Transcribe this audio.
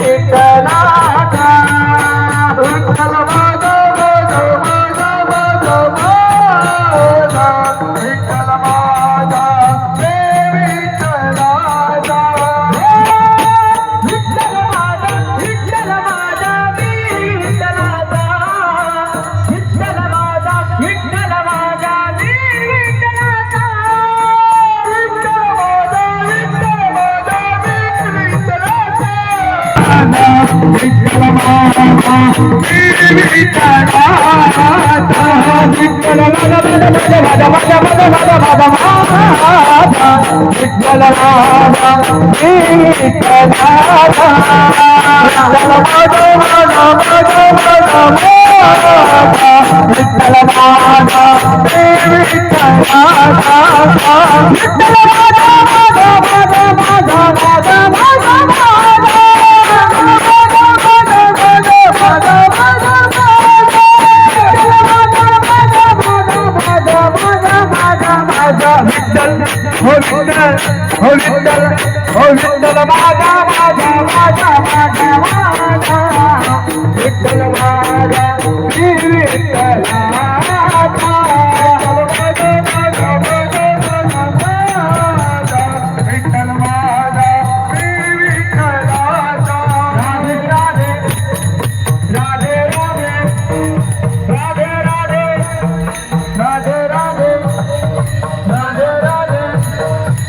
विठ्ठला విఠల మాధవ విఠల మాధవ విఠల माझा विठ्ठल हो विठ्ठल हो विठ्ठल हो विठ्ठल माझा माझा माझा माझा माझा विठ्ठल माझा